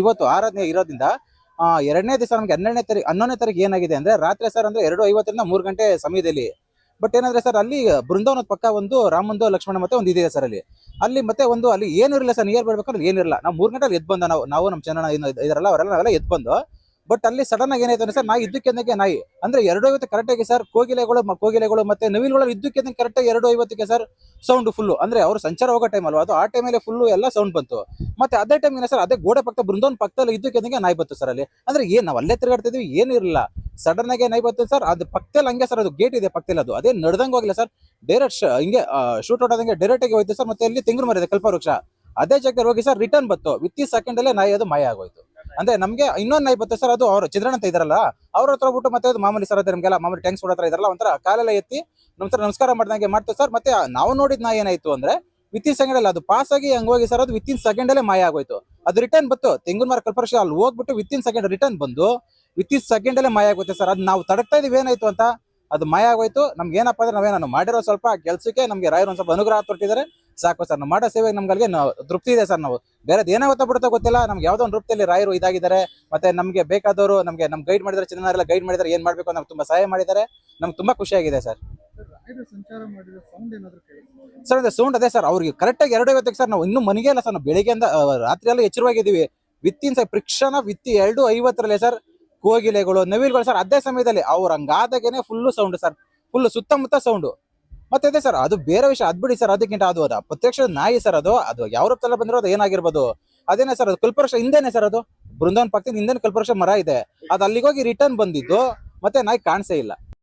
ಇವತ್ತು ಆರಾಧನೆ ಇರೋದ್ರಿಂದ ಎರಡನೇ ದಿವಸ ನಮಗೆ ಹನ್ನೆರಡನೇ ತಾರೀಕು ಹನ್ನೊಂದನೇ ತಾರೀಕು ಏನಾಗಿದೆ ಅಂದ್ರೆ ರಾತ್ರಿ ಸರ್ ಅಂದ್ರೆ ಎರಡು ಐವತ್ತರಿಂದ ಮೂರು ಗಂಟೆ ಸಮಯದಲ್ಲಿ. ಬಟ್ ಏನಂದ್ರೆ ಸರ್ ಅಲ್ಲಿ ಬೃಂದಾವನದ ಪಕ್ಕ ಒಂದು ರಾಮಂದು ಲಕ್ಷ್ಮಣ ಮತ್ತೆ ಒಂದು ಇದೆಯಾ ಸರ್ ಅಲ್ಲಿ. ಅಲ್ಲಿ ಮತ್ತೆ ಒಂದು ಅಲ್ಲಿ ಏನಿರಲಿಲ್ಲ ಸರ್ ನಿಯರ್ ಬರ್ಬೇಕಾದ್ರೆ ಏನಿರಲ್ಲ ನಾವು ಮೂರು ಗಂಟೆ ಎದ್ದು ಬಂದ ನಾವು ನಾವು ನಮ್ಮ ಚೆನ್ನ ಇದರಲ್ಲ, ಅವರೆಲ್ಲ ನಾವೆಲ್ಲ ಎದ್ದು ಬಂದು ಬಟ್ ಅಲ್ಲಿ ಸಡನ್ ಆಗಿ ಏನಾಯ್ತು ಸರ್ ನಾಯಿ ಇದ್ದಕ್ಕಿದ್ದಂಗೆ ನಾಯಿ. ಅಂದ್ರೆ ಎರಡು ಐವತ್ತು ಕರೆಕ್ಟಾಗಿ ಸರ್ ಕೋಗಿಲೆಗಳು ಕೋಗಿಲೆಗಳು ಮತ್ತೆ ನವಿಲುಗಳು ಕರೆಕ್ಟ್ ಆಗಿ ಎರಡು ಐವತ್ತಿಗೆ ಸರ್ ಸೌಂಡ್ ಫುಲ್ ಅಂದ್ರೆ ಅವ್ರು ಸಂಚಾರ ಹೋಗೋ ಟೈಮ್ ಅಲ್ವಾ? ಅದು ಆ ಟೈಮಲ್ಲಿ ಫುಲ್ ಎಲ್ಲ ಸೌಂಡ್ ಬಂತು. ಮತ್ತೆ ಅದೇ ಟೈಮ್ ಸರ್ ಅದೇ ಗೋಡೆ ಪಕ್ಕ ಬೃಂದೋನ್ ಪಕ್ಕದಲ್ಲಿ ಇದ್ದಕ್ಕಿದ್ದಂಗೆ ನಾಯಿ ಬಂತು ಸರ್ ಅಲ್ಲಿ. ಅಂದ್ರೆ ಏನ್ ನಾವು ಅಲ್ಲೇ ತಿರುಗಾಡ್ತಿದ್ವಿ ಏನು ಇರಲಿಲ್ಲ. ಸಡನ್ ಆಗಿ ನಾಯಿ ಬಂತು ಸರ್ ಅದು ಪಕ್ಕದಲ್ಲಿ ಹಂಗೆ ಸರ್ ಅದು ಗೇಟ್ ಇದೆ ಪಕ್ಕದಲ್ಲಿ ಅದು. ಅದೇ ನಡ್ದಂಗೆ ಹೋಗಿಲ್ಲ ಸರ್ ಡೈರೆಕ್ಟ್ ಹಿಂಗೆ ಶೂಟ್ ಔಟ್ ಆದಂಗೆ ಡೈರೆಕ್ಟ್ ಆಗಿ ಹೋಯ್ತು ಸರ್ ಮತ್ತೆ ಅಲ್ಲಿ ತೆಂಗಿನ ಮರ ಇದೆ, ಕಲ್ಪವೃಕ್ಷ. ಅದೇ ಜಾಗದಲ್ಲಿ ಹೋಗಿ ಸರ್ ರಿಟರ್ನ್ ಬಂತು. ವಿತ್ ಈ ಸೆಕೆಂಡ್ ಅಲ್ಲೇ ನಾಯಿ ಅದು ಮಾಯ ಆಗೋಯ್ತು. ಅಂದ್ರೆ ನಮ್ಗೆ ಇನ್ನೊಂದು ನಾಯಿ ಬತ್ತೆ ಸರ್ ಅದು ಅವ್ರು ಚಿತ್ರಣ ಅಂತ ಇದಾರಲ್ಲ, ಅವ್ರ ಹತ್ರ ಬಿಟ್ಟು ಮತ್ತೆ ಅದು ಮಾಮೂಲಿ ಸರ್ ಅದೇ ನಮಗೆಲ್ಲ ಮಾಮೂಲಿ ಟ್ಯಾಂಕ್ಸ್ ಹತ್ರ ಇದಾರಲ್ಲ, ಒಂಥರ ಕಾಲೆಲ್ಲ ಎತ್ತಿ ಸರ್ ನಮಸ್ಕಾರ ಮಾಡಿದಂಗೆ ಮಾಡ್ತೇವೆ ಸರ್. ಮತ್ತೆ ನಾವು ನೋಡಿದ್ ನಾ ಏನಾಯ್ತು ಅಂದ್ರೆ ವಿತಿನ್ ಸೆಕೆಂಡ್ ಅಲ್ಲಿ ಅದು ಪಾಸ್ ಆಗಿ ಹಂಗ್ ಹೋಗಿ ಸರ್ ಅದು ವಿತಿನ್ ಸೆಕೆಂಡ್ ಅಲ್ಲೇ ಮಾಯ ಆಗೋಯ್ತು. ಅದು ರಿಟರ್ನ್ ಬಂತು. ತೆಂಗಿನ ಮರ ಕಲ್ಪರ್ಶ ಅಲ್ಲಿ ಹೋಗ್ಬಿಟ್ಟು ವಿತಿನ್ ಸೆಕೆಂಡ್ ರಿಟರ್ನ್ ಬಂದು ವಿತಿನ್ ಸೆಕೆಂಡ್ ಅಲ್ಲೇ ಮಾಯ ಆಗೋಯ್ತು ಸರ್. ಅದು ನಾವು ತಡಕ್ತಾ ಇದೀವಿ, ಏನಾಯ್ತು ಅಂತ? ಅದು ಮಾಯ ಆಗೋಯ್ತು. ನಮ್ಗೆ ಏನಪ್ಪಾ ಅಂದ್ರೆ ನಾವೇನು ಮಾಡಿರೋ ಸ್ವಲ್ಪ ಕೆಲಸಕ್ಕೆ ನಮ್ಗೆ ರಾಯರು ಒಂದ್ ಸ್ವಲ್ಪ ಅನುಗ್ರಹ ತೊಟ್ಟಿದ್ದಾರೆ ಸಾಕು ಸರ್, ನಾವು ಮಾಡೋ ಸೇವೆಗೆ ನಮ್ಗೆ ತೃಪ್ತಿ ಇದೆ ಸರ್ ನಾವು. ಬೇರೆದು ಏನಾಗುತ್ತಾ ಬಿಡುತ್ತೋ ಗೊತ್ತಿಲ್ಲ. ನಮ್ಗೆ ಯಾವ್ದೋ ಒಂದು ರೂಪದಲ್ಲಿ ರಾಯರು ಇದಾಗಿದ್ದಾರೆ. ಮತ್ತೆ ನಮ್ಗೆ ಬೇಕಾದವರು ನಮ್ಗೆ ನಮ್ ಗೈಡ್ ಮಾಡಿದ್ದಾರೆ ಚಿನ್ನರೆಲ್ಲ ಗೈಡ್ ಮಾಡಿದ್ರೆ, ಏನ್ ಮಾಡ್ಬೇಕು ನಮ್ಗೆ ತುಂಬಾ ಸಹಾಯ ಮಾಡಿದ್ದಾರೆ. ನಮ್ಗೆ ತುಂಬಾ ಖುಷಿಯಾಗಿದೆ ಸರ್. ಸರ್, ಅದೇ ಸೌಂಡ್ ಅದೇ ಸರ್. ಅವ್ರಿಗೆ ಕರೆಕ್ಟಾಗಿ ಎರಡು ಐವತ್ತಕ್ಕೆ ಸರ್, ನಾವು ಇನ್ನೂ ಮನೆಗೆ ಇಲ್ಲ ಸರ್, ನಾವು ಬೆಳಿಗ್ಗೆ ಅಂದ ರಾತ್ರಿ ಎಲ್ಲ ಎಚ್ಚರವಾಗಿದ್ದೀವಿ. ವಿತ್ತಿನ ಸರ್, ಪ್ರಿಕ್ಷಣ ವಿತ್ತಿ ಎರಡು ಐವತ್ತರಲ್ಲೇ ಸರ್, ಕೋಗಿಲೆಗಳು, ನವಿಲುಗಳು ಸರ್, ಅದೇ ಸಮಯದಲ್ಲಿ ಅವ್ರು ಹಂಗಾದಾಗೇನೆ ಫುಲ್ಲು ಸೌಂಡ್ ಸರ್. ಫುಲ್ ಸುತ್ತಮುತ್ತ ಸೌಂಡು ಮತ್ತೆ ಅದೇ ಸರ್, ಅದು ಬೇರೆ ವಿಷಯ. ಅದ್ ಬಿಡಿ ಸರ್, ಅದಕ್ಕಿಂತ ಅದು ಅದ. ಪ್ರತ್ಯಕ್ಷ ನಾಯಿ ಸರ್ ಅದು ಅದು ಯಾವ ರೂಪದಲ್ಲ ಬಂದಿರೋ ಅದು ಏನಾಗಿರ್ಬೋದು? ಅದೇನೇ ಸರ್, ಅದು ಕಲ್ಪವೃಕ್ಷ ಹಿಂದೆನೆ ಸರ್ ಅದು? ಬೃಂದಾವನ್ ಪಕ್ಕದ ಹಿಂದೆ ಕಲ್ಪವೃಕ್ಷ ಮರ ಇದೆ. ಅದು ಅಲ್ಲಿಗೋಗಿ ರಿಟರ್ನ್ ಬಂದಿದ್ದು, ಮತ್ತೆ ನಾಯಿ ಕಾಣಿಸೇ ಇಲ್ಲ.